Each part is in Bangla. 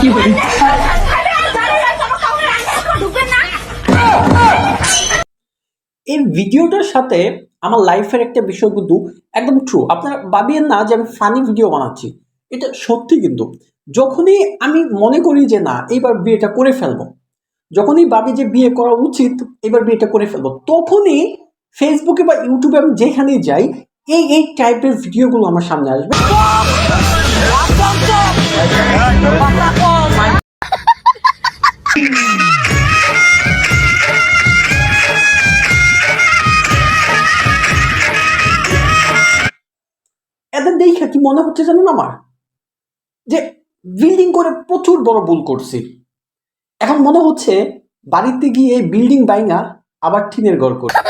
এই ভিডিওটার সাথে আমার লাইফের একটা বিষয় কিন্তু একদম ট্রু আপনারা ভাবিয়েন না যে আমি ফানি ভিডিও বানাচ্ছি। এটা সত্যি কিন্তু। যখনই আমি মনে করি যে না, এইবার বিয়েটা করে ফেলব। যখনই ভাবি যে বিয়ে করা উচিত এবার বিয়েটা করে ফেলব। তখনই ফেসবুকে বা ইউটিউবে আমি যেখানেই যাই, এই এই টাইপের ভিডিওগুলো আমার সামনে আসবে। এদের দেখা কি মনে হচ্ছে জানেন আমার? যে বিল্ডিং করে প্রচুর বড় ভুল করছি। এখন মনে হচ্ছে বাড়িতে গিয়ে বিল্ডিং বাইনা আবার টিনের ঘর করে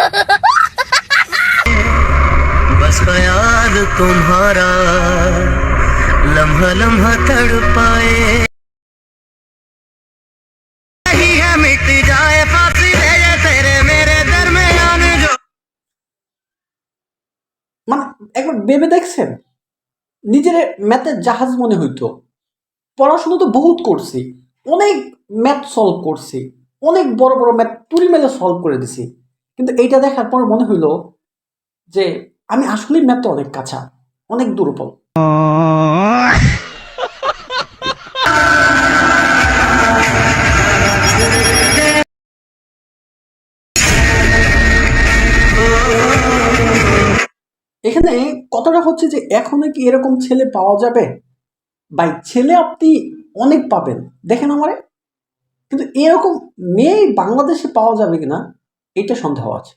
তোমারা लम्हा लम्हा तड़पाए नहीं है मिट जाए फांसी दे ये तेरे मेरे दरमियान जो মানে একবার ভেবে দেখছেন নিজের ম্যাথের জাহাজ মনে হইতো পড়াশোনা তো বহুত করছি অনেক ম্যাথ সলভ করছি অনেক বড় বড় ম্যাথ তুরি মেলে সলভ করে দিছি কিন্তু এইটা দেখার পর মনে হইলো যে আমি আসলেই ম্যাথ অনেক কাঁচা অনেক দুর্বল। এখানে কথাটা হচ্ছে যে, এখনও কি এরকম ছেলে পাওয়া যাবে? ভাই, ছেলে আপনি অনেক পাবেন। দেখেন আমারে। কিন্তু এরকম মেয়ে বাংলাদেশে পাওয়া যাবে কিনা, এটা সন্দেহ আছে।